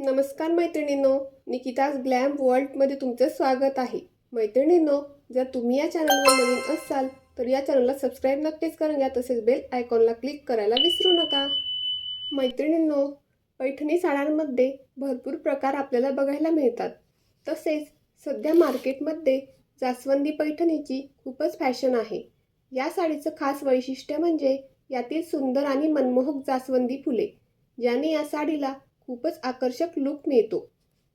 नमस्कार मैत्रिणींनो निकिताज ग्लॅम वर्ल्डमध्ये तुमचं स्वागत आहे. मैत्रिणींनो जर तुम्ही या चॅनलवर नवीन असाल तर या चॅनलला सबस्क्राईब नक्कीच करून घ्या तसेच बेल आयकॉनला क्लिक करायला विसरू नका. मैत्रिणींनो पैठणी साड्यांमध्ये भरपूर प्रकार आपल्याला बघायला मिळतात. तसेच सध्या मार्केटमध्ये जास्वंदी पैठणीची खूपच फॅशन आहे. या साडीचं खास वैशिष्ट्य म्हणजे यातील सुंदर आणि मनमोहक जास्वंदी फुले ज्याने या साडीला खूपच आकर्षक लुक मिळतो.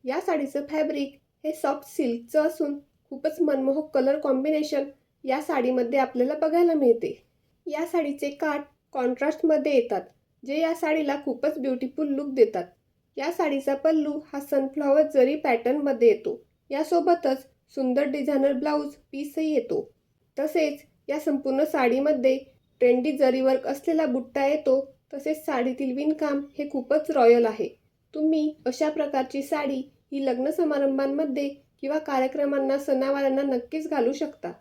या साडीचं फॅब्रिक हे सॉफ्ट सिल्कचं असून खूपच मनमोहक कलर कॉम्बिनेशन या साडीमध्ये आपल्याला बघायला मिळते. या साडीचे काठ कॉन्ट्रास्टमध्ये येतात जे या साडीला खूपच ब्युटिफुल लुक देतात. या साडीचा पल्लू हा सनफ्लॉवर जरी पॅटर्नमध्ये येतो यासोबतच सुंदर डिझायनर ब्लाऊज पीसही येतो. तसेच या संपूर्ण साडीमध्ये ट्रेंडी जरी वर्क असलेला बुट्टा येतो तसेच साडीतील विणकाम हे खूपच रॉयल आहे. तुम्ही अशा प्रकारची साडी ही लग्न समारंभांमध्ये किंवा कार्यक्रमांना सणावारांना नक्कीच घालू शकता.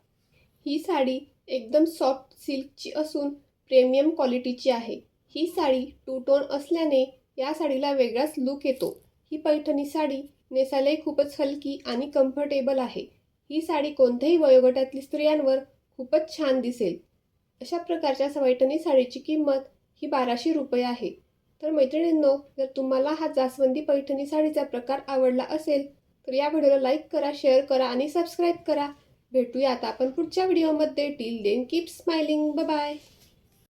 ही साडी एकदम सॉफ्ट सिल्कची असून प्रीमियम क्वालिटीची आहे. ही साडी टू टोन असल्याने या साडीला वेगळाच लुक येतो. ही पैठणी साडी नेसायलाही खूपच हलकी आणि कम्फर्टेबल आहे. ही साडी कोणत्याही वयोगटातली स्त्रियांवर खूपच छान दिसेल. अशा प्रकारच्या पैठणी साडीची किंमत ही बाराशे रुपये आहे. तर मैत्रिणींनो जर तुम्हाला हा जास्वंदी पैठणी साडीचा प्रकार आवडला असेल तर या व्हिडिओला लाईक करा शेअर करा आणि सबस्क्राईब करा. भेटूया आता आपण पुढच्या व्हिडिओमध्ये till then keep smiling bye